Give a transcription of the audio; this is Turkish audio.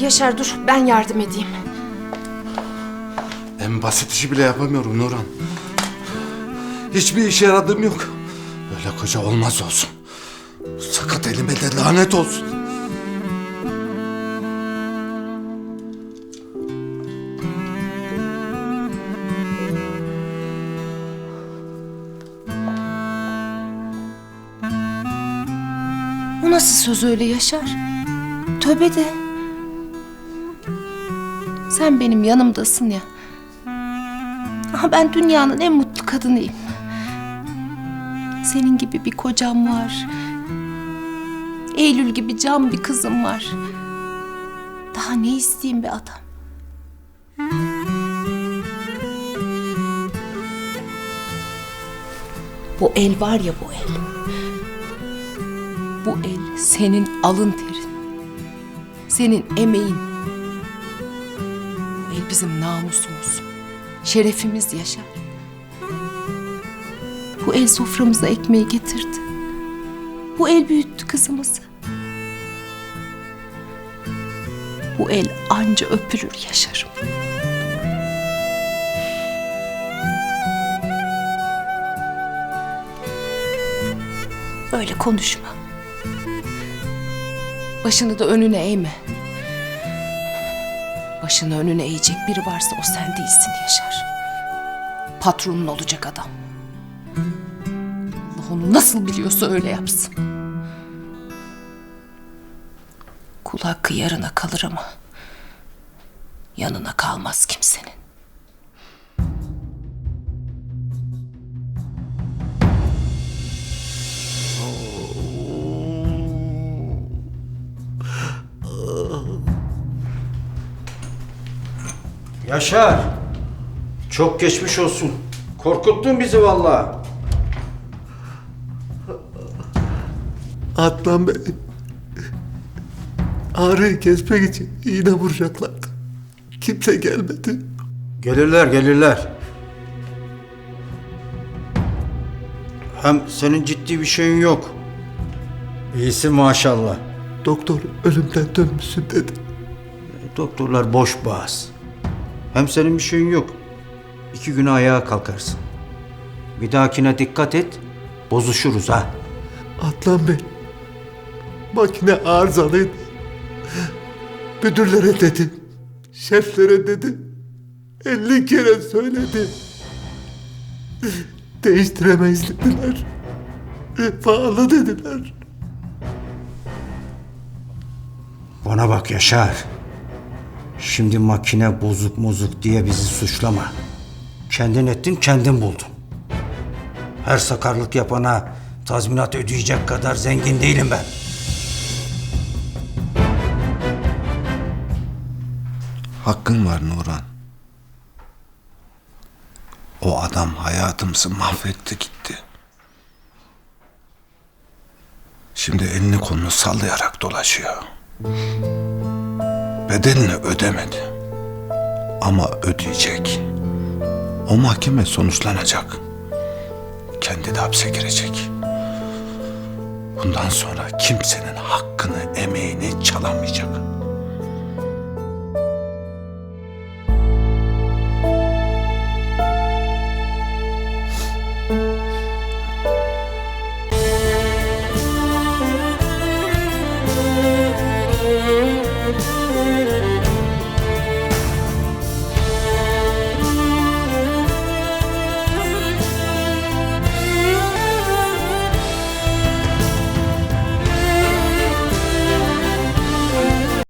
Yaşar dur ben yardım edeyim. En basit işi bile yapamıyorum Nurhan. Hiçbir işe yaradığım yok. Böyle koca olmaz olsun. Sakat elime de lanet olsun. O nasıl söz öyle Yaşar? Tövbe de. Sen benim yanımdasın ya. Ama ben dünyanın en mutlu kadınıyım. Senin gibi bir kocam var. Eylül gibi cam bir kızım var. Daha ne isteyeyim be adam? Bu el var ya bu el. Bu el senin alın terin. Senin emeğin. El bizim namusumuz. Şerefimiz yaşar. Bu el soframıza ekmeği getirdi. Bu el büyüttü kızımızı. Bu el anca öpülür yaşarım. Böyle konuşma. Başını da önüne eğme. Başını önüne eğecek biri varsa o sen değilsin Yaşar. Patronun olacak adam. Allah onu nasıl biliyorsa öyle yapsın. Kul hakkı yarına kalır ama yanına kalmaz kimsenin. Yaşar. Çok geçmiş olsun. Korkuttun bizi vallahi. Adnan Bey ağrıyı kesmek için iğne vuracaklardı. Kimse gelmedi. Gelirler gelirler. Hem senin ciddi bir şeyin yok. İyisin maşallah. Doktor ölümden dönmüşsün dedi. Doktorlar boş bağız. Hem senin bir şeyin yok. İki güne ayağa kalkarsın. Bir dahakine dikkat et. Bozuşuruz ha. Adnan Bey makine arızalıydı. Müdürlere dedim. Şeflere dedim. 50 kere söyledi. Değiştiremeyiz dediler. Pahalı dediler. Bana bak Yaşar. Şimdi makine bozuk mozuk diye bizi suçlama. Kendin ettin kendin buldun. Her sakarlık yapana tazminat ödeyecek kadar zengin değilim ben. Hakkın var Nurhan. O adam hayatımızı mahvetti gitti. Şimdi elini kolunu sallayarak dolaşıyor. Bedelini ödemedi. Ama ödeyecek. O mahkeme sonuçlanacak. Kendi de hapse girecek. Bundan sonra kimsenin hakkını, emeğini çalamayacak.